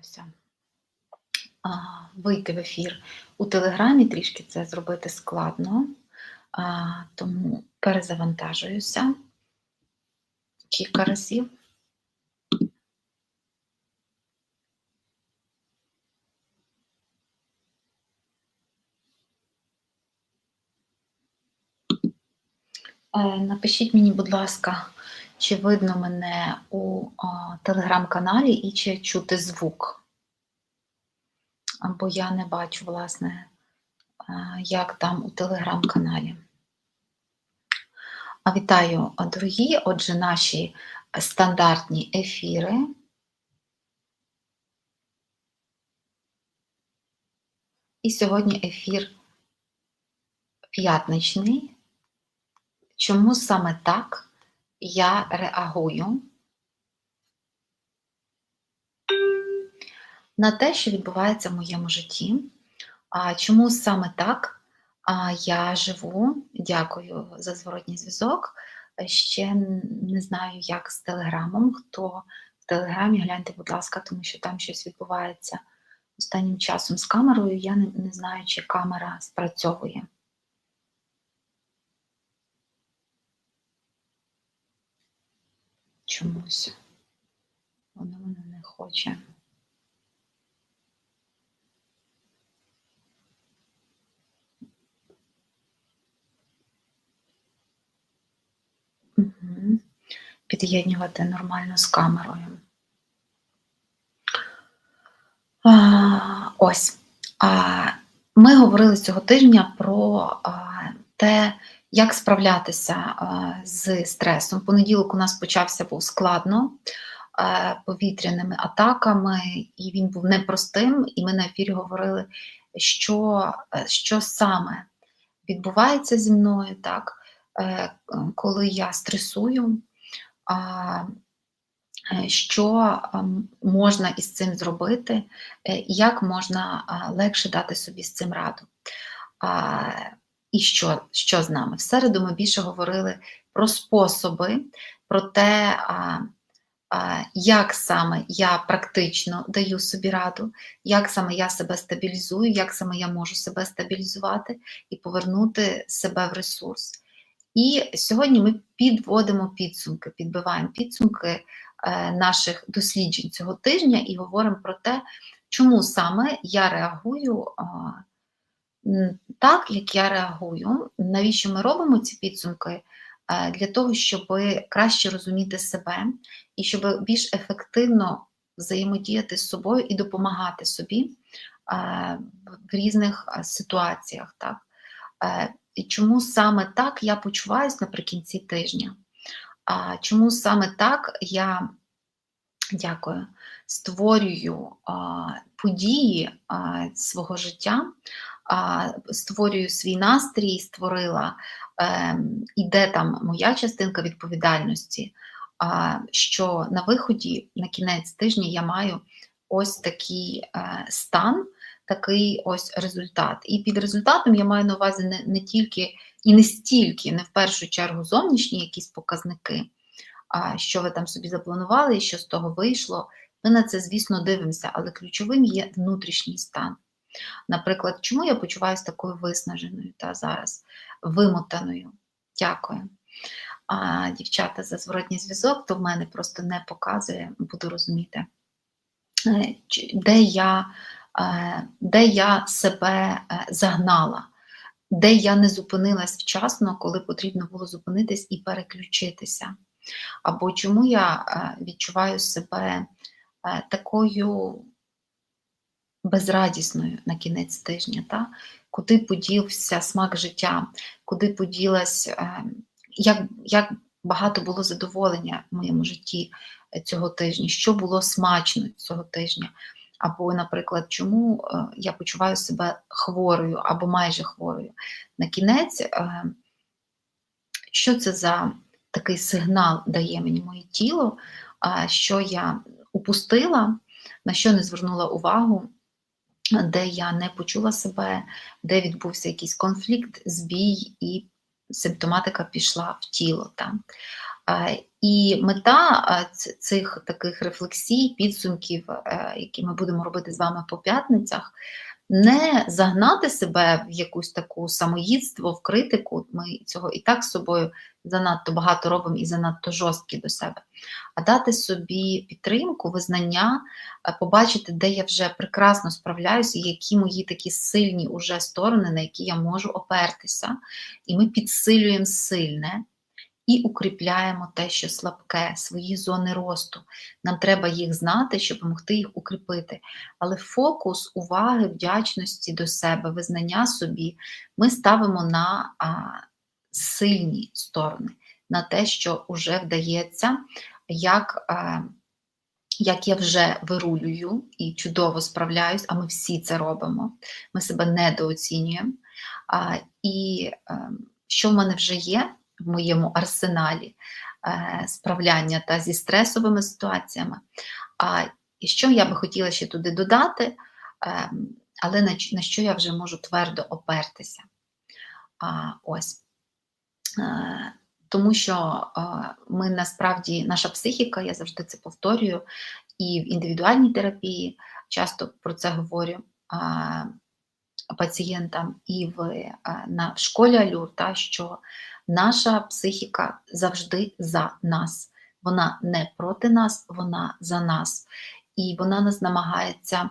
намагаюся вийти в ефір у Телеграмі, трішки це зробити складно, тому перезавантажуюся кілька разів. Е, Напишіть мені, будь ласка, чи видно мене у телеграм-каналі і чи чути звук. Або я не бачу, власне, як там у телеграм-каналі. А Вітаю, дорогі! Отже, наші стандартні ефіри. І сьогодні ефір п'ятничний. Чому саме так я реагую на те, що відбувається в моєму житті? Чому саме так я живу? Дякую за зворотній зв'язок. Ще не знаю, як з Телеграмом. Хто в Телеграмі, гляньте, будь ласка, тому що там щось відбувається останнім часом з камерою. Я не знаю, чи камера спрацьовує. Чомусь воно мене не хоче. Під'єднювати нормально з камерою. А, ось. А, ми говорили цього тижня про те, як справлятися з стресом. Понеділок у нас почався був складно повітряними атаками, і він був непростим. І ми на ефірі говорили, що, е, що саме відбувається зі мною, так, е, коли я стресую. Е, що можна із цим зробити, е, як можна легше дати собі з цим раду. І що, що з нами? В середу ми більше говорили про способи, про те, а, а, як саме я практично даю собі раду, як саме я себе стабілізую, як саме я можу себе стабілізувати і повернути себе в ресурс. І сьогодні ми підводимо підсумки, підбиваємо підсумки е, наших досліджень цього тижня і говоримо про те, чому саме я реагую так, як я реагую. Навіщо ми робимо ці підсумки? Е, Для того, щоб краще розуміти себе і щоб більш ефективно взаємодіяти з собою і допомагати собі е, в різних е, ситуаціях. Так? І чому саме так я почуваюсь наприкінці тижня? Чому саме так я дякую, створюю події свого життя, створюю свій настрій, створила, е, іде там моя частинка відповідальності, що на виході на кінець тижня я маю ось такий е, стан, такий ось результат. І під результатом я маю на увазі не, не тільки і не стільки, не в першу чергу зовнішні якісь показники, що ви там собі запланували і що з того вийшло. Ми на це, звісно, дивимося, але ключовим є внутрішній стан. Наприклад, чому я почуваюся такою виснаженою та зараз вимотаною? Дякую. А дівчата за зворотній зв'язок, то в мене просто не показує, буду розуміти, е, де я, е, де я себе е, загнала, де я не зупинилась вчасно, коли потрібно було зупинитись і переключитися. Або чому я відчуваю себе такою безрадісною на кінець тижня, та? куди подівся смак життя, куди поділась, е, як, як багато було задоволення в моєму житті е, цього тижня, що було смачно цього тижня. Або, наприклад, чому е, я почуваю себе хворою або майже хворою. На кінець, що це за такий сигнал дає мені моє тіло, що я упустила, на що не звернула увагу, де я не почула себе, де відбувся якийсь конфлікт, збій, і симптоматика пішла в тіло. Та? Е, І мета цих таких рефлексій, підсумків, е, які ми будемо робити з вами по п'ятницях, не загнати себе в якусь таку самоїдство, в критику. Ми цього і так з собою занадто багато робимо і занадто жорсткі до себе, а дати собі підтримку, визнання, е, побачити, де я вже прекрасно справляюся, які мої такі сильні уже сторони, на які я можу опертися. І ми підсилюємо сильне. І укріпляємо те, що слабке, свої зони росту. Нам треба їх знати, щоб могти їх укріпити. Але фокус уваги, вдячності до себе, визнання собі ми ставимо на а, сильні сторони, на те, що вже вдається, як, а, як я вже вирулюю і чудово справляюсь, а ми всі це робимо. Ми себе недооцінюємо. А, і а, що в мене вже є в моєму арсеналі е, справляння та зі стресовими ситуаціями. А що я би хотіла ще туди додати, е, але на, що я вже можу твердо опертися. Ось. Е, тому що е, ми насправді, наша психіка, я завжди це повторюю, і в індивідуальній терапії часто про це говорю пацієнтам, і в, на, в школі Алюр, та, що наша психіка завжди за нас. Вона не проти нас, вона за нас. І вона нас намагається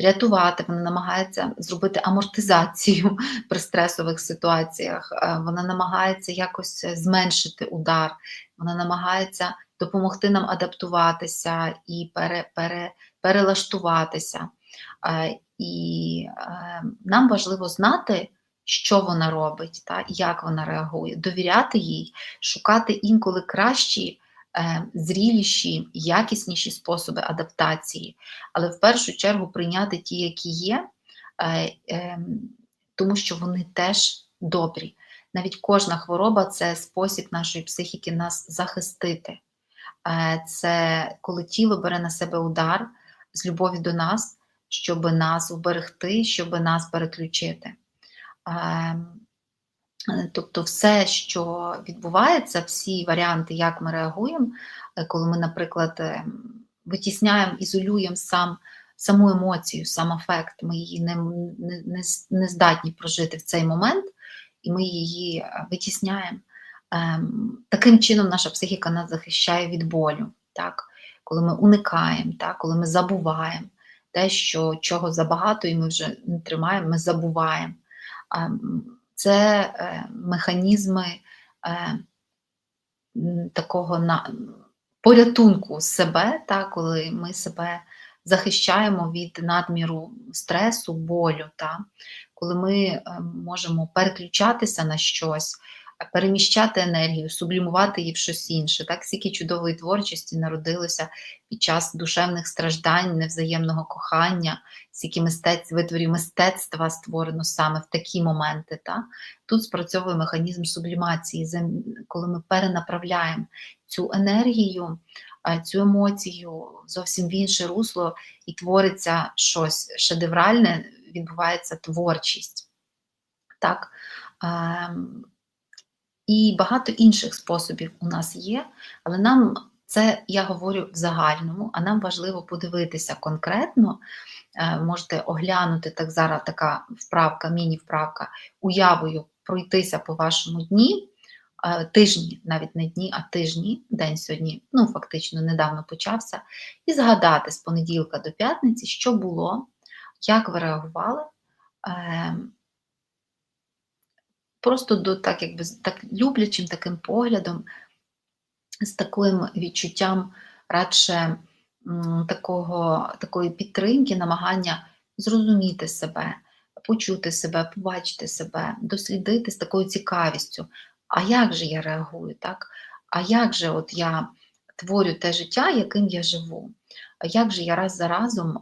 врятувати, вона намагається зробити амортизацію при стресових ситуаціях, е, вона намагається якось зменшити удар, вона намагається допомогти нам адаптуватися і пере, пере, перелаштуватися. Е, І е, нам важливо знати, що вона робить, та, як вона реагує, довіряти їй, шукати інколи кращі, е, зріліші, якісніші способи адаптації, але в першу чергу прийняти ті, які є, е, е, тому що вони теж добрі. Навіть кожна хвороба це спосіб нашої психіки нас захистити. Е, Це коли тіло бере на себе удар з любові до нас, щоб нас вберегти, щоб нас переключити. Ем, е, Тобто, все, що відбувається, всі варіанти, як ми реагуємо, е, коли ми, наприклад, ем, витісняємо, ізолюємо сам, саму емоцію, сам афект, ми її не, не, не, не здатні прожити в цей момент, і ми її е, витісняємо. Ем, Таким чином наша психіка нас захищає від болю, так? коли ми уникаємо, так? коли ми забуваємо те, що чого забагато, і ми вже не тримаємо, ми забуваємо. Ем, Це е, механізми е, такого на, порятунку себе, та, коли ми себе захищаємо від надміру стресу, болю, та, коли ми е, можемо переключатися на щось, переміщати енергію, сублімувати її в щось інше. Так, скільки чудової творчості народилося під час душевних страждань, невзаємного кохання, скільки мистець, витворів мистецтва створено саме в такі моменти. Та? Тут спрацьовує механізм сублімації, коли ми перенаправляємо цю енергію, е, цю емоцію зовсім в інше русло і твориться щось шедевральне, відбувається творчість. Так? І багато інших способів у нас є, але нам це я говорю в загальному, а нам важливо подивитися конкретно. Е, Можете оглянути так зараз така вправка, міні-вправка, уявою пройтися по вашому дні, е, тижні, навіть не дні, а тижні, день сьогодні, ну фактично недавно почався, і згадати з понеділка до п'ятниці, що було, як ви реагували. Просто до так, якби так люблячим таким поглядом, з таким відчуттям радше такого, такої підтримки, намагання зрозуміти себе, почути себе, побачити себе, дослідити з такою цікавістю. А як же я реагую, так? А як же от я творю те життя, яким я живу? А як же я раз за разом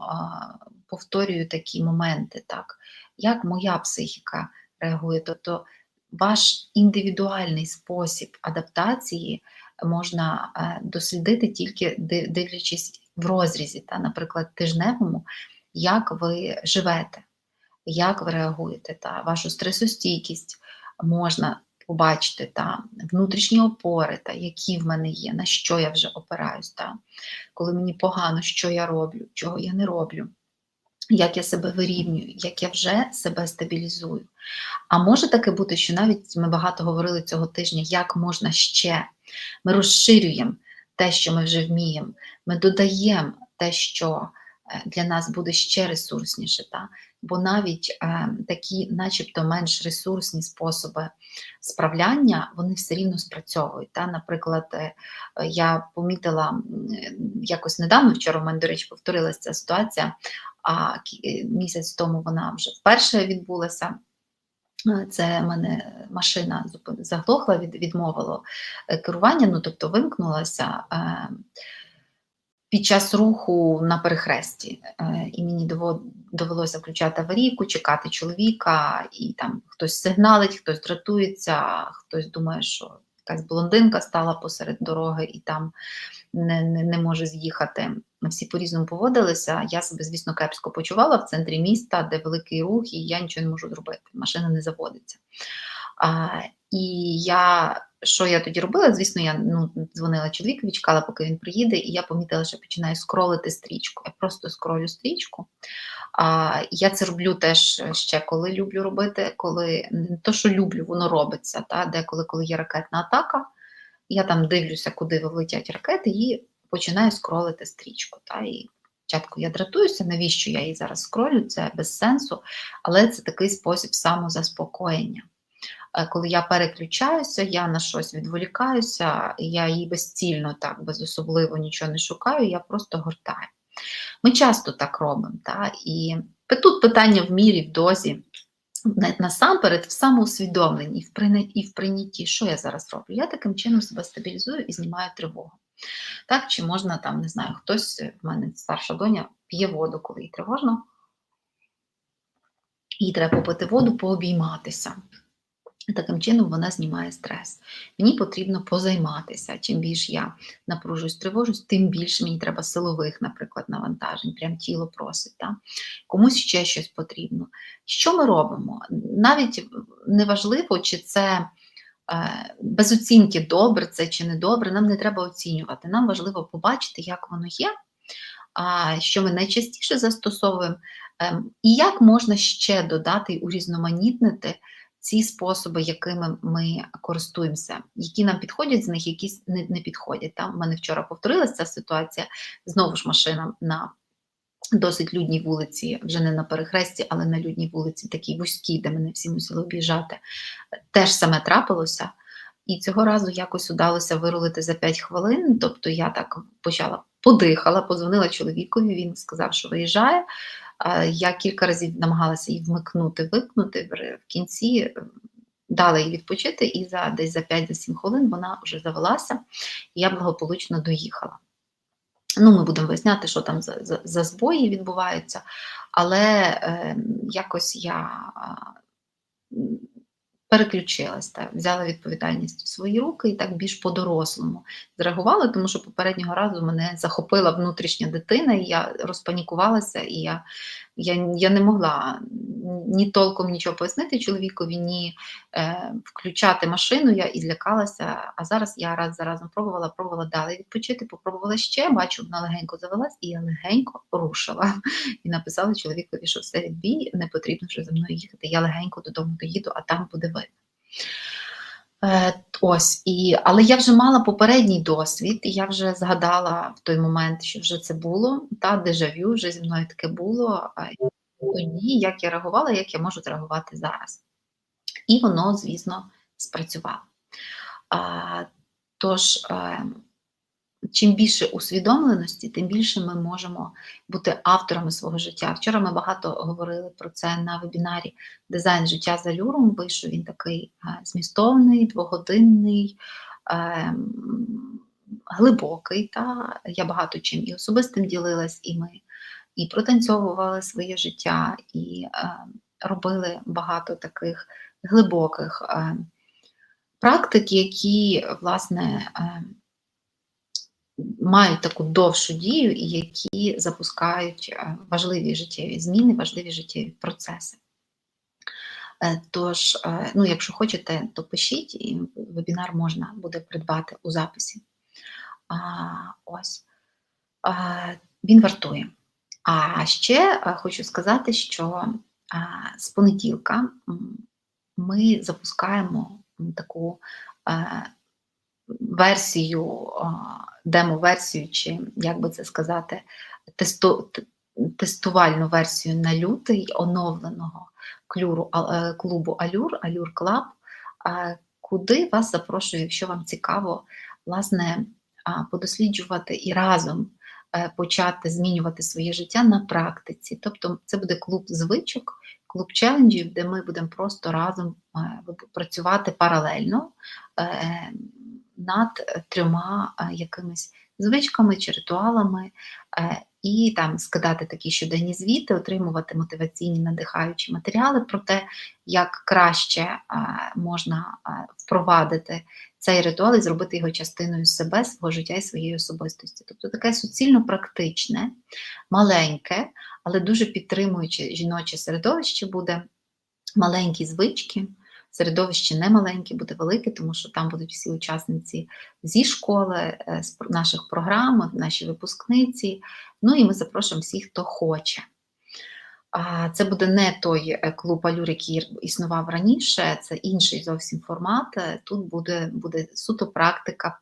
повторюю такі моменти, так? Як моя психіка реагує? Тобто ваш індивідуальний спосіб адаптації можна е, дослідити тільки дивлячись в розрізі, та, наприклад, тижневому, як ви живете, як ви реагуєте, та вашу стресостійкість можна побачити та, внутрішні опори, та, які в мене є, на що я вже опираюсь, та, коли мені погано, що я роблю, чого я не роблю, як я себе вирівнюю, як я вже себе стабілізую. А може таке бути, що навіть ми багато говорили цього тижня, як можна ще. Ми розширюємо те, що ми вже вміємо, ми додаємо те, що е, для нас буде ще ресурсніше. Та? Бо навіть е, такі, начебто, менш ресурсні способи справляння, вони все рівно спрацьовують. Та? Наприклад, е, я помітила м, якось недавно, вчора в мене, до речі, повторилася ця ситуація, а е, місяць тому вона вже вперше відбулася. Це мене машина заглохла, від, відмовило е, керування, ну тобто вимкнулася е, під час руху на перехресті. І мені довелося включати аварійку, чекати чоловіка, і там хтось сигналить, хтось дратується, хтось думає, що якась блондинка стала посеред дороги і там не, не, не може з'їхати. Всі по-різному поводилися. Я себе, звісно, кепсько почувала в центрі міста, де великий рух, і я нічого не можу зробити. Машина не заводиться. А, і я, що я тоді робила? Звісно, я ну, дзвонила чоловікові, чекала, поки він приїде, і я помітила, що починаю скролити стрічку. Я просто скролю стрічку. А, я це роблю теж ще коли люблю робити, коли не то, що люблю, воно робиться. Та, деколи, коли є ракетна атака, я там дивлюся, куди летять ракети, і починаю скролити стрічку. Та, і спочатку я дратуюся, навіщо я її зараз скролю, це без сенсу, але це такий спосіб самозаспокоєння. Е, Коли я переключаюся, я на щось відволікаюся, я її безцільно, так, без особливо нічого не шукаю, я просто гортаю. Ми часто так робимо. Та? І тут питання в мірі, в дозі. Насамперед, в самоусвідомленні і в прийнятті, що я зараз роблю. Я таким чином себе стабілізую і знімаю тривогу. Так, чи можна там, не знаю, хтось, в мене старша доня п'є воду, коли їй тривожно, їй треба попити воду, пообійматися. Таким чином вона знімає стрес. Мені потрібно позайматися. Чим більше я напружуюсь, тривожусь, тим більше мені треба силових, наприклад, навантажень, прям тіло просить. Та? Комусь ще щось потрібно. Що ми робимо? Навіть неважливо, чи це е, без оцінки добре це чи не добре, нам не треба оцінювати. Нам важливо побачити, як воно є, що ми найчастіше застосовуємо, ем, і як можна ще додати і урізноманітнити ці способи, якими ми користуємося, які нам підходять з них, якісь не, підходять. Там у мене вчора повторилася ця ситуація. Знову ж машина на досить людній вулиці, вже не на перехресті, але на людній вулиці, такій вузькій, де мене всі мусили об'їжджати. Теж саме трапилося. І цього разу якось удалося вирулити за 5 хвилин. Тобто я так почала подихала, позвонила чоловікові, він сказав, що виїжджає. Я кілька разів намагалася її вмикнути, викнути. В кінці дала їй відпочити, і за десь за 5-7 хвилин вона вже завелася, і я благополучно доїхала. Ну, ми будемо виясняти, що там за, за, за збої відбуваються, але е, якось я переключилась, та, взяла відповідальність в свої руки і так більш по-дорослому зреагувала, тому що попереднього разу мене захопила внутрішня дитина, і я розпанікувалася, і я, я, я не могла ні толком нічого пояснити чоловікові, ні е, включати машину, я і злякалася. А зараз я раз за разом пробувала, пробувала далі відпочити, попробувала ще, бачу, вона легенько завелась, і я легенько рушила. І написала чоловікові, що все відбій, не потрібно вже за мною їхати. Я легенько додому доїду, а там буде видно. Е, ось, і, але я вже мала попередній досвід, і я вже згадала в той момент, що вже це було, та дежавю, вже зі мною таке було. Ні, як я реагувала, як я можу зреагувати зараз. І воно, звісно, спрацювало. Тож, е, чим більше усвідомленості, тим більше ми можемо бути авторами свого життя. Вчора ми багато говорили про це на вебінарі Дизайн життя за люром. Вийшов він такий е, змістовний, двогодинний, е, глибокий. Та? Я багато чим і особистим ділилась, і ми і протанцьовували своє життя, і е, робили багато таких глибоких е, практик, які, власне, е, мають таку довшу дію і які запускають е, важливі життєві зміни, важливі життєві процеси. Е, Тож, е, ну, якщо хочете, то пишіть, і вебінар можна буде придбати у записі. А, Ось. А, Він вартує. А ще хочу сказати, що з понеділка ми запускаємо таку версію, демо-версію, чи як би це сказати, тесто, т- тестувальну версію на лютий оновленого клюру, е, клубу Алюр, Алюр Клаб, куди вас запрошую, якщо вам цікаво, власне, подосліджувати і разом е, почати змінювати своє життя на практиці. Тобто це буде клуб звичок, клуб челенджів, де ми будемо просто разом е, працювати паралельно над трьома е, якимись звичками чи ритуалами, е, і там скидати такі щоденні звіти, отримувати мотиваційні надихаючі матеріали про те, як краще е, можна е, впровадити цей ритуал і зробити його частиною себе, свого життя і своєї особистості. Тобто таке суцільно практичне, маленьке, але дуже підтримуюче жіноче середовище буде маленькі звички. Середовище не маленьке, буде велике, тому що там будуть всі учасниці зі школи, е, з наших програм, наші випускниці. Ну і ми запрошуємо всіх, хто хоче. Це буде не той е, клуб Алюр, який існував раніше, це інший зовсім формат. Е, Тут буде, буде суто практика,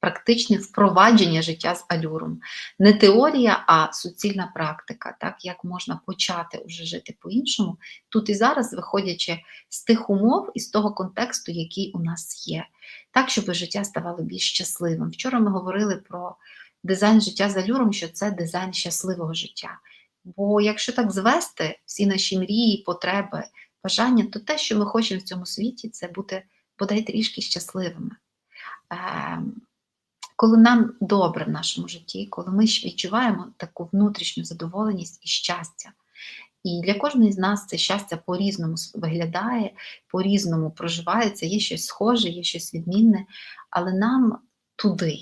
практичне впровадження життя з алюром. Не теорія, а суцільна практика, так як можна почати уже жити по-іншому, тут і зараз, виходячи з тих умов і з того контексту, який у нас є, так, щоб життя ставало більш щасливим. Вчора ми говорили про дизайн життя з алюром, що це дизайн щасливого життя. Бо якщо так звести всі наші мрії, потреби, бажання, то те, що ми хочемо в цьому світі, це бути бодай трішки щасливими. Коли нам добре в нашому житті, коли ми відчуваємо таку внутрішню задоволеність і щастя. І для кожної з нас це щастя по-різному виглядає, по-різному проживається, є щось схоже, є щось відмінне, але нам туди.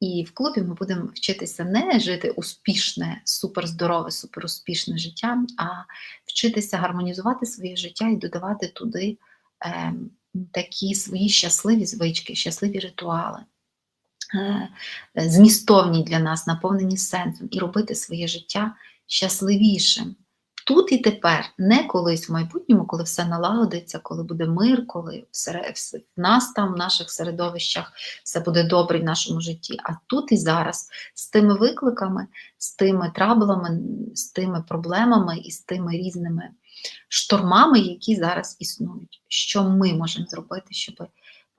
І в клубі ми будемо вчитися не жити успішне, суперздорове, суперуспішне життя, а вчитися гармонізувати своє життя і додавати туди е, такі свої щасливі звички, щасливі ритуали, змістовні для нас, наповнені сенсом, і робити своє життя щасливішим. Тут і тепер, не колись в майбутньому, коли все налагодиться, коли буде мир, коли в нас там, в наших середовищах все буде добре в нашому житті. А тут і зараз з тими викликами, з тими траблами, з тими проблемами і з тими різними штормами, які зараз існують. Що ми можемо зробити, щоб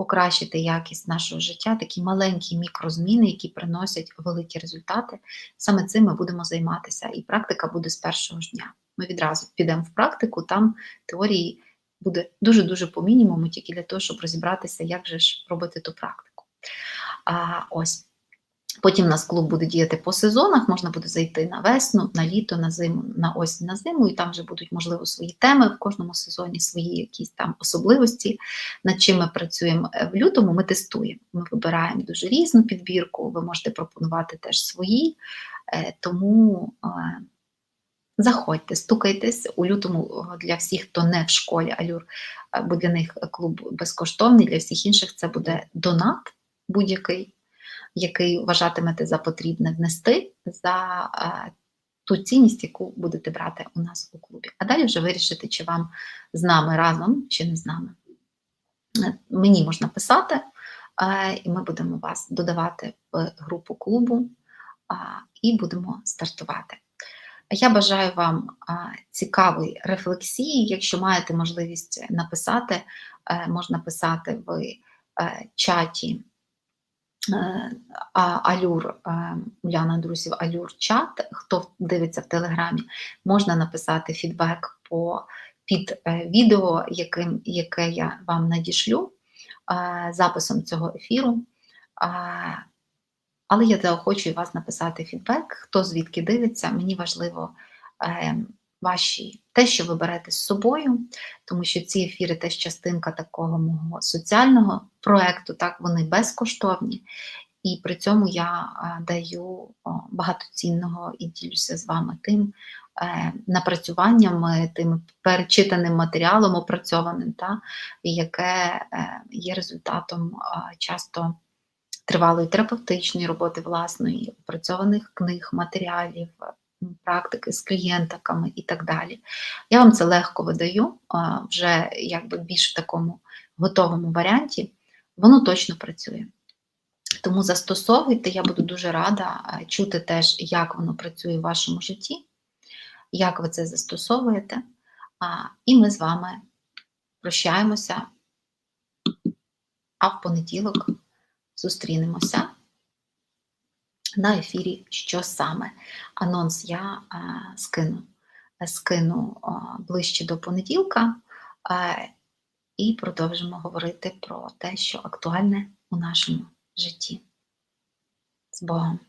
покращити якість нашого життя, такі маленькі мікрозміни, які приносять великі результати. Саме цим ми будемо займатися. І практика буде з першого ж дня. Ми відразу підемо в практику, там теорії буде дуже-дуже по мінімуму, тільки для того, щоб розібратися, як же ж робити ту практику. А, ось. Потім у нас клуб буде діяти по сезонах, можна буде зайти на весну, на літо, на зиму, на осінь, на зиму, і там вже будуть, можливо, свої теми в кожному сезоні, свої якісь там особливості, над чим ми працюємо Е, в лютому. Ми тестуємо. Ми вибираємо дуже різну підбірку, ви можете пропонувати теж свої, Е, тому е, заходьте, стукайтесь у лютому для всіх, хто не в школі Алюр, бо для них клуб безкоштовний, для всіх інших це буде донат будь-який який вважатимете за потрібне внести за е, ту цінність, яку будете брати у нас у клубі. А далі вже вирішити, чи вам з нами разом, чи не з нами. Е, Мені можна писати, е, і ми будемо вас додавати в групу клубу і будемо стартувати. Я бажаю вам цікавої рефлексії. Якщо маєте можливість написати, можна писати в чаті Алюр, е, Уляна Друзів, Алюр чат. Хто дивиться в Телеграмі, можна написати фідбек по під е, відео, яким, яке я вам надішлю е, записом цього ефіру. Е, Але я заохочую вас написати фідбек, хто звідки дивиться. Мені важливо е, ваші те, що ви берете з собою, тому що ці ефіри теж частинка такого мого соціального проекту, так вони безкоштовні. І при цьому я е, даю о, багато цінного і ділюся з вами тим, е, напрацюваннями, тим перечитаним матеріалом, опрацьованим, та, яке е, є результатом часто тривалої терапевтичної роботи власної, опрацьованих книг, матеріалів, практики з клієнтиками і так далі. Я вам це легко видаю, вже якби більш в такому готовому варіанті, воно точно працює. Тому застосовуйте, я буду дуже рада чути теж, як воно працює в вашому житті, як ви це застосовуєте. І ми з вами прощаємося, а в понеділок зустрінемося на ефірі Що саме? Анонс я а, скину, скину а, ближче до понеділка а, і продовжимо говорити про те, що актуальне у нашому житті. З Богом!